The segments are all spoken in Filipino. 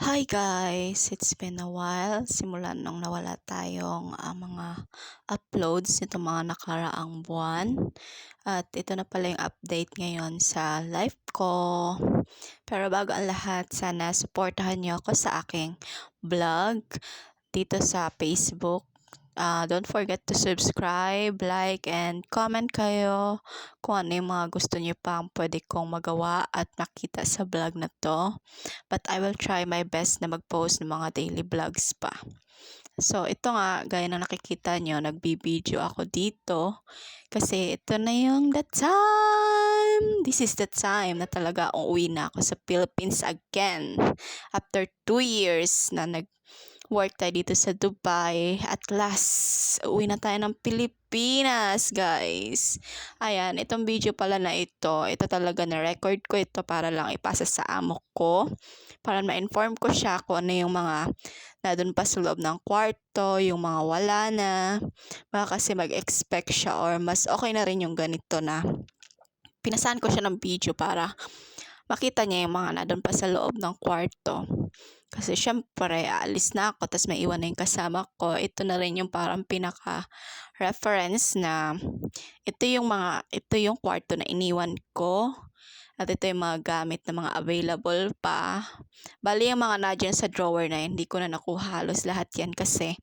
Hi guys! It's been a while simula nung nawala tayong ah, mga uploads nitong mga nakaraang buwan. At ito na pala yung update ngayon sa life ko. Pero bago ang lahat, sana supportahan niyo ako sa aking vlog dito sa Facebook. Ah, don't forget to subscribe, like, and comment kayo kung ano yung mga gusto niyo pang pwede kong magawa at makita sa vlog na to. But I will try my best na mag-post ng mga daily vlogs pa. So, ito nga, gaya na nakikita nyo, nagbibideo ako dito. Kasi ito na yung the time! This is the time na talaga uuwi na ako sa Philippines again. After two years na nag work tayo dito sa Dubai. At last, uwi na tayo ng Pilipinas, guys. Ayan, itong video pala na ito, ito talaga na record ko ito para lang ipasa sa amo ko. Para ma-inform ko siya kung ano yung mga na doon pa sa loob ng kwarto, yung mga wala na. Baka kasi mag-expect siya or mas okay na rin yung ganito na pinasahan ko siya ng video para makita niya yung mga na doon pa sa loob ng kwarto. Kasi syempre, aalis na ako, tapos may iwan na yung kasama ko. Ito na rin yung parang pinaka-reference na ito yung mga, ito yung kwarto na iniwan ko. At ito yung mga gamit na mga available pa. Bali yung mga nadyan sa drawer na hindi ko na nakuha halos lahat yan kasi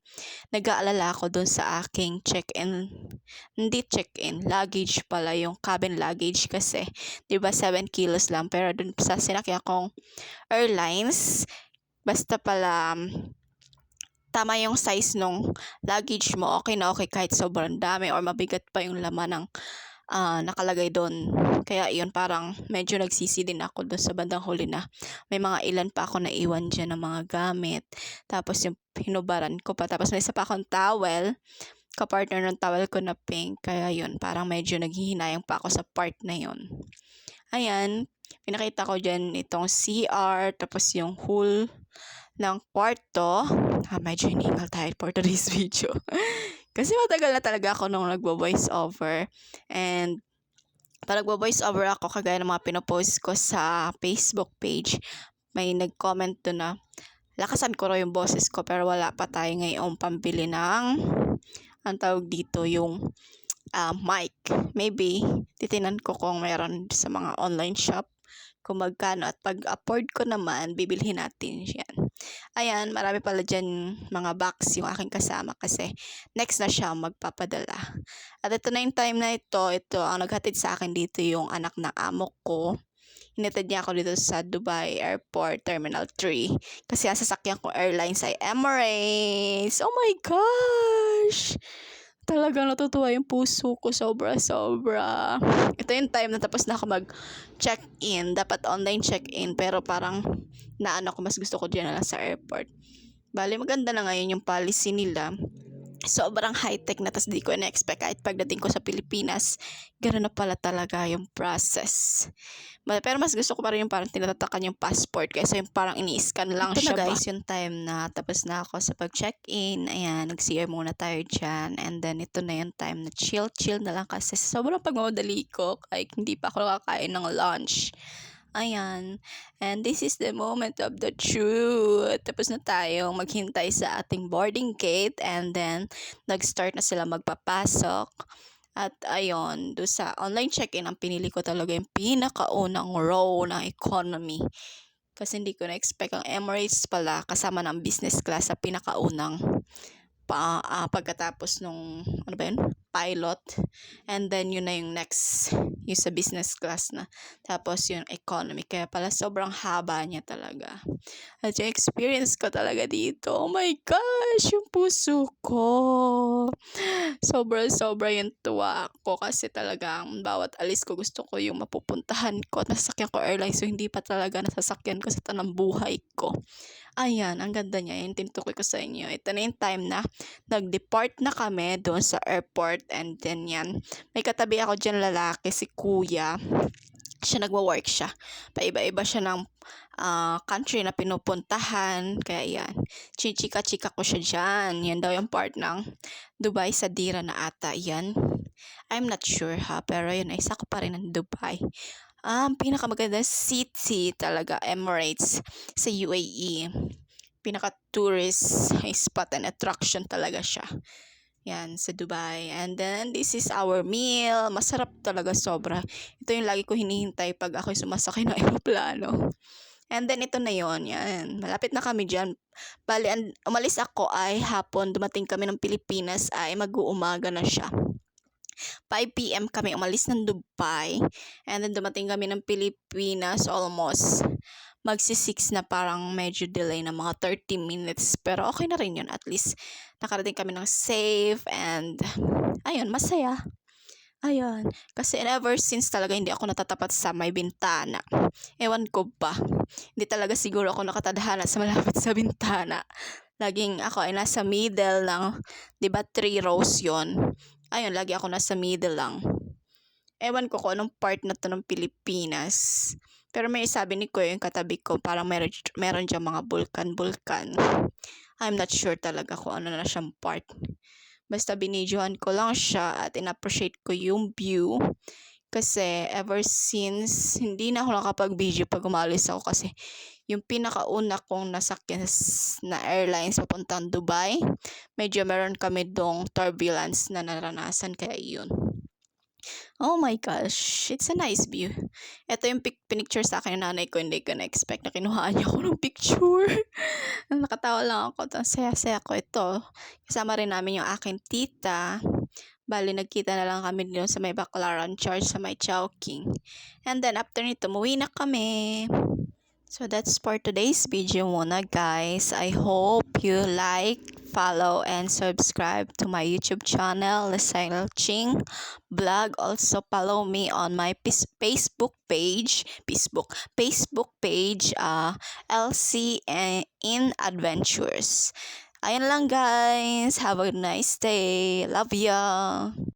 nag-aalala ako dun sa aking check-in. Hindi check-in, luggage pala yung cabin luggage kasi ba 7 kilos lang pero dun sa sinakyan kong airlines basta pala tama yung size nung luggage mo, okay na okay kahit sobrang dami or mabigat pa yung laman ng uh, nakalagay doon. Kaya yun, parang medyo nagsisi din ako doon sa bandang huli na may mga ilan pa ako naiwan dyan ng mga gamit. Tapos yung hinubaran ko pa. Tapos may isa pa akong towel kapartner ng towel ko na pink. Kaya yun, parang medyo naghihinayang pa ako sa part na yun. Ayan, pinakita ko dyan itong CR, tapos yung whole ng kwarto. Ah, medyo hiningal tayo for today's video. Kasi matagal na talaga ako nung nagbo-voice over. And pag nagbo-voice over ako, kagaya ng mga pinopost ko sa Facebook page, may nag-comment doon na lakasan ko raw yung boses ko pero wala pa tayo ngayon pambili ng ang tawag dito yung uh, mic. Maybe titinan ko kung meron sa mga online shop kung magkano at pag afford ko naman, bibilhin natin yan. Ayan, marami pala dyan mga box yung aking kasama kasi next na siya magpapadala. At ito na yung time na ito, ito ang naghatid sa akin dito yung anak ng amo ko. Hinatid niya ako dito sa Dubai Airport Terminal 3 kasi ang sasakyan ko airlines ay Emirates. Oh my gosh! Talagang natutuwa yung puso ko sobra-sobra. Ito yung time na tapos na ako mag-check-in. Dapat online check-in. Pero parang naano ko, mas gusto ko dyan na sa airport. Bali, maganda na ngayon yung policy nila sobrang high-tech na tas di ko na-expect kahit pagdating ko sa Pilipinas gano'n na pala talaga yung process pero mas gusto ko pa rin yung parang tinatatakan yung passport kaysa yung parang ini-scan lang Ito siya na guys ba? yung time na tapos na ako sa pag-check-in ayan nag-CR muna tayo dyan and then ito na yung time na chill-chill na lang kasi sobrang pagmamadali ko like hindi pa ako nakakain ng lunch Ayan. And this is the moment of the truth. Tapos na tayong maghintay sa ating boarding gate and then nag-start na sila magpapasok. At ayun, do sa online check-in, ang pinili ko talaga yung pinakaunang row ng economy. Kasi hindi ko na-expect ang Emirates pala kasama ng business class sa pinakaunang pa, uh, pagkatapos nung ano ba yun? Pilot and then yun na yung next yung sa business class na. Tapos yung economy kaya pala sobrang haba niya talaga. At yung experience ko talaga dito oh my gosh yung puso ko. Sobra sobra yung tuwa ko kasi talagang bawat alis ko gusto ko yung mapupuntahan ko. At nasasakyan ko airlines so hindi pa talaga nasasakyan ko sa tanang buhay ko Ayan, ang ganda niya. Yung tinutukoy ko sa inyo. Ito na yung time na nag-depart na kami doon sa airport and then yan. May katabi ako dyan lalaki, si kuya. Siya nagwa-work siya. Paiba-iba siya ng uh, country na pinupuntahan. Kaya yan. Chichika-chika ko siya dyan. Yan daw yung part ng Dubai sa Dira na ata. Yan. I'm not sure ha. Pero yun, isa ko pa rin ng Dubai. Ang pinakamagandang city talaga, Emirates sa UAE. Pinaka-tourist spot and attraction talaga siya. Yan, sa Dubai. And then, this is our meal. Masarap talaga sobra. Ito yung lagi ko hinihintay pag ako'y sumasakay ng aeroplano. And then, ito na yon Yan. Malapit na kami dyan. Bali, umalis ako ay hapon. Dumating kami ng Pilipinas ay mag-uumaga na siya. 5 p.m. kami umalis ng Dubai. And then, dumating kami ng Pilipinas almost magsi-6 na parang medyo delay na mga 30 minutes. Pero okay na rin yun. At least, nakarating kami ng safe and ayun, masaya. Ayun. Kasi ever since talaga hindi ako natatapat sa may bintana. Ewan ko ba. Hindi talaga siguro ako nakatadhana sa malapit sa bintana. Laging ako ay nasa middle ng, di ba, three rows yon Ayun, lagi ako nasa middle lang. Ewan ko kung anong part na to ng Pilipinas. Pero may sabi ni Kuya yung katabi ko, parang meron, meron dyan mga bulkan-bulkan. I'm not sure talaga kung ano na siyang part. Basta binidyohan ko lang siya at in-appreciate ko yung view. Kasi ever since, hindi na ako nakapag-video pag umalis ako kasi yung pinakauna kong nasakyan na airlines papuntang Dubai, medyo meron kami dong turbulence na naranasan kaya yun. Oh my gosh, it's a nice view. Ito yung pic- pinicture sa akin ng nanay ko, hindi ko na-expect na kinuhaan niya ako ng picture. Nakatawa lang ako, ang saya-saya ko ito. Kasama rin namin yung aking tita. Bali, nagkita na lang kami dito sa may Baclaran Church sa may Chowking. And then, after nito, muwi na kami. So, that's for today's video muna, guys. I hope you like, follow, and subscribe to my YouTube channel, Lesile Ching Vlog. Also, follow me on my Facebook page, Facebook, Facebook page, uh, LC in Adventures. Ayun lang, guys. Have a nice day. Love ya.